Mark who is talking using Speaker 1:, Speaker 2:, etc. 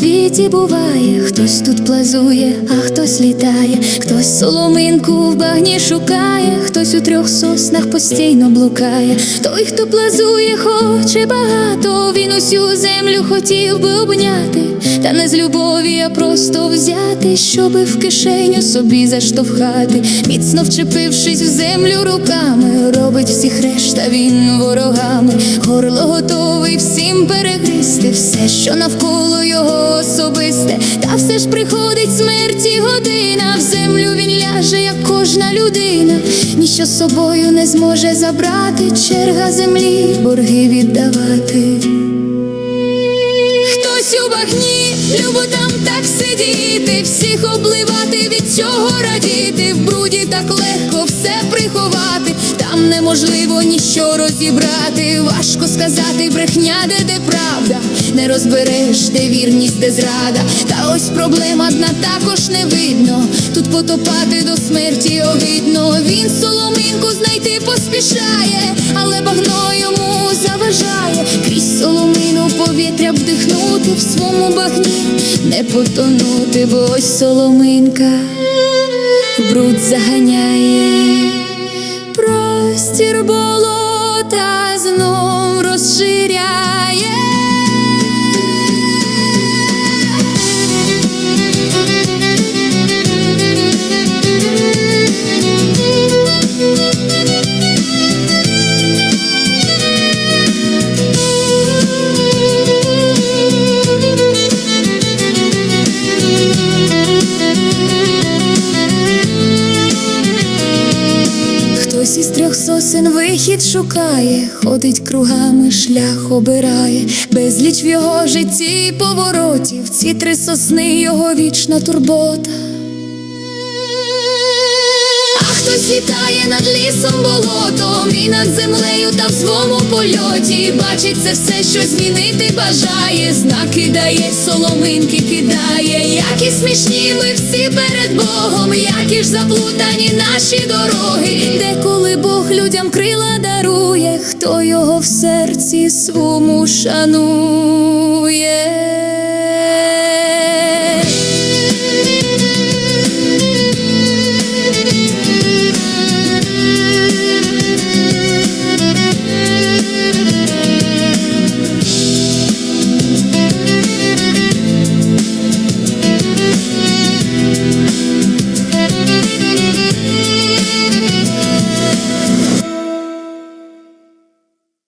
Speaker 1: світі буває, хтось тут плазує, а хтось літає, хтось соломинку в багні шукає, хтось у трьох соснах постійно блукає. Той, хто плазує, хоче багато, він усю землю хотів би обняти, та не з любові, а просто взяти, щоби в кишеню собі заштовхати, міцно вчепившись в землю руками, всіх решта він ворогами, горло готовий всім перегризти, все, що навколо його особисте, та все ж приходить смерті година, в землю він ляже, як кожна людина, ніщо з собою не зможе забрати, черга землі, борги віддавати. Хтось у багні, любо там так сидіти, всіх обливати, від цього радіти, в бруді так легко там неможливо ніщо розібрати, важко сказати, брехня, де де правда, не розбереш, де вірність, де зрада. Та ось проблема дна також не видно. Тут потопати до смерті огидно. Він соломинку знайти поспішає, але багно йому заважає. Крізь соломину повітря вдихнути в своєму багні, не потонути, бо ось соломинка в бруд заганяє. historia. Хтось із трьох сосен вихід шукає, ходить кругами, шлях обирає, безліч в його житті поворотів, ці три сосни його вічна турбота. Хтось літає над лісом болотом і над землею та в своєму польоті. Бачить це все, що змінити бажає. Знаки дає, соломинки кидає. Які смішні ми всі перед Богом, які ж заплутані наші дороги. Де коли Бог людям крила дарує, хто його в серці свому шанує.